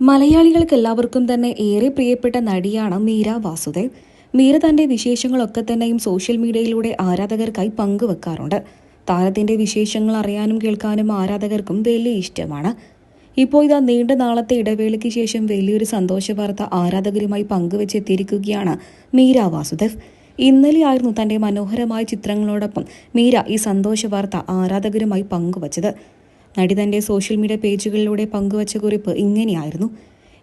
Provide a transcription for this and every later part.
മലയാളികൾക്ക് എല്ലാവർക്കും തന്നെ ഏറെ പ്രിയപ്പെട്ട നടിയാണ് മീര വാസുദേവ്. മീര തന്റെ വിശേഷങ്ങളൊക്കെ തന്നെയും സോഷ്യൽ മീഡിയയിലൂടെ ആരാധകർക്കായി പങ്കുവെക്കാറുണ്ട്. താരത്തിന്റെ വിശേഷങ്ങൾ അറിയാനും കേൾക്കാനും ആരാധകർക്കും വലിയ ഇഷ്ടമാണ്. ഇപ്പോൾ ഇതാ നീണ്ട നാളത്തെ ഇടവേളയ്ക്ക് ശേഷം വലിയൊരു സന്തോഷ വാർത്ത ആരാധകരുമായി പങ്കുവെച്ചെത്തിയിരിക്കുകയാണ് മീര വാസുദേവ്. ഇന്നലെയായിരുന്നു തന്റെ മനോഹരമായ ചിത്രങ്ങളോടൊപ്പം മീര ഈ സന്തോഷ വാർത്ത ആരാധകരുമായി പങ്കുവച്ചത്. നടി തന്റെ സോഷ്യൽ മീഡിയ പേജുകളിലൂടെ പങ്കുവച്ച കുറിപ്പ് ഇങ്ങനെയായിരുന്നു.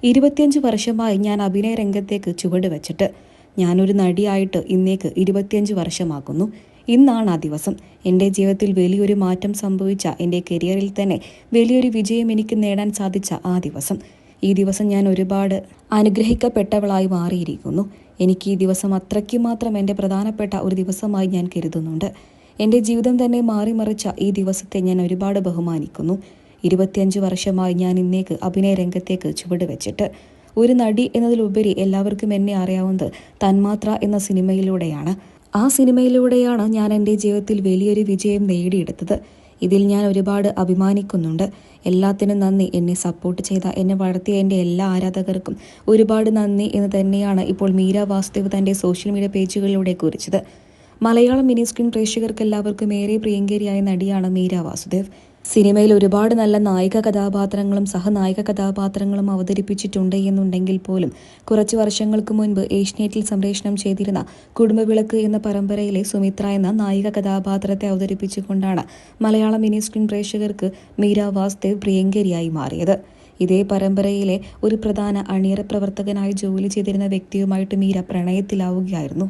ഇരുപത്തിയഞ്ച് വർഷമായി ഞാൻ അഭിനയ രംഗത്തേക്ക് ചുവട് വെച്ചിട്ട് ഞാനൊരു നടിയായിട്ട് ഇന്നേക്ക് ഇരുപത്തിയഞ്ച് വർഷമാക്കുന്നു. ഇന്നാണ് ആ ദിവസം. എന്റെ ജീവിതത്തിൽ വലിയൊരു മാറ്റം സംഭവിച്ച എന്റെ കരിയറിൽ തന്നെ വലിയൊരു വിജയം എനിക്ക് നേടാൻ സാധിച്ച ആ ദിവസം. ഈ ദിവസം ഞാൻ ഒരുപാട് അനുഗ്രഹിക്കപ്പെട്ടവളായി മാറിയിരിക്കുന്നു. എനിക്ക് ഈ ദിവസം അത്രയ്ക്ക് മാത്രം എന്റെ പ്രധാനപ്പെട്ട ഒരു ദിവസമായി ഞാൻ കരുതുന്നുണ്ട്. എന്റെ ജീവിതം തന്നെ മാറിമറിച്ച ഈ ദിവസത്തെ ഞാൻ ഒരുപാട് ബഹുമാനിക്കുന്നു. ഇരുപത്തിയഞ്ച് വർഷമായി ഞാൻ ഇന്നേക്ക് അഭിനയ രംഗത്തേക്ക് ചുവട് വെച്ചിട്ട്. ഒരു നടി എന്നതിലുപരി എല്ലാവർക്കും എന്നെ അറിയാവുന്നത് തന്മാത്ര എന്ന സിനിമയിലൂടെയാണ്. ആ സിനിമയിലൂടെയാണ് ഞാൻ എന്റെ ജീവിതത്തിൽ വലിയൊരു വിജയം നേടിയെടുത്തത്. ഇതിൽ ഞാൻ ഒരുപാട് അഭിമാനിക്കുന്നുണ്ട്. എല്ലാത്തിനും നന്ദി. എന്നെ സപ്പോർട്ട് ചെയ്ത എന്നെ വളർത്തിയ എന്റെ എല്ലാ ആരാധകർക്കും ഒരുപാട് നന്ദി എന്ന് തന്നെയാണ് ഇപ്പോൾ മീര വാസുദേവ് തന്റെ സോഷ്യൽ മീഡിയ പേജുകളിലൂടെ കുറിച്ചത്. മലയാളം മിനി സ്ക്രീൻ പ്രേക്ഷകർക്ക് എല്ലാവർക്കും ഏറെ പ്രിയങ്കരിയായ നടിയാണ് മീര വാസുദേവ്. സിനിമയിൽ ഒരുപാട് നല്ല നായിക കഥാപാത്രങ്ങളും സഹനായിക കഥാപാത്രങ്ങളും അവതരിപ്പിച്ചിട്ടുണ്ട് എന്നുണ്ടെങ്കിൽ പോലും കുറച്ച് വർഷങ്ങൾക്ക് മുൻപ് ഏഷ്യനെറ്റിൽ സംപ്രേഷണം ചെയ്തിരുന്ന കുടുംബവിളക്ക് എന്ന പരമ്പരയിലെ സുമിത്ര എന്ന നായിക കഥാപാത്രത്തെ അവതരിപ്പിച്ചുകൊണ്ടാണ് മലയാള മിനി സ്ക്രീൻ പ്രേക്ഷകർക്ക് മീര വാസുദേവ് പ്രിയങ്കരിയായി മാറിയത്. ഇതേ പരമ്പരയിലെ ഒരു പ്രധാന അണിയറ പ്രവർത്തകനായി ജോലി ചെയ്തിരുന്ന വ്യക്തിയുമായിട്ട് മീര പ്രണയത്തിലാവുകയായിരുന്നു.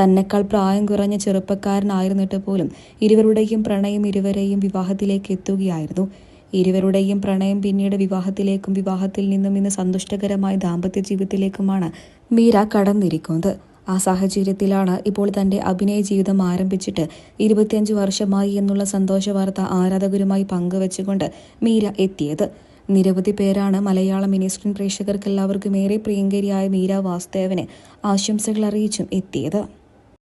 തന്നെക്കാൾ പ്രായം കുറഞ്ഞ ചെറുപ്പക്കാരനായിരുന്നിട്ട് പോലും ഇരുവരുടെയും പ്രണയം ഇരുവരെയും വിവാഹത്തിലേക്ക് എത്തുകയായിരുന്നു. ഇരുവരുടെയും പ്രണയം പിന്നീട് വിവാഹത്തിലേക്കും വിവാഹത്തിൽ നിന്നും ഇന്ന് സന്തുഷ്ടകരമായ ദാമ്പത്യ ജീവിതത്തിലേക്കുമാണ് മീര കടന്നിരിക്കുന്നത്. ആ സാഹചര്യത്തിലാണ് ഇപ്പോൾ തന്റെ അഭിനയ ജീവിതം ആരംഭിച്ചിട്ട് ഇരുപത്തിയഞ്ച് വർഷമായി എന്നുള്ള സന്തോഷ വാർത്ത ആരാധകരുമായി പങ്കുവച്ചുകൊണ്ട് മീര എത്തിയത്. നിരവധി പേരാണ് മലയാള മിനി സ്ക്രീൻ പ്രേക്ഷകർക്ക് എല്ലാവർക്കും ഏറെ പ്രിയങ്കരിയായ മീര വാസുദേവന് ആശംസകൾ അറിയിച്ചും എത്തിയത്.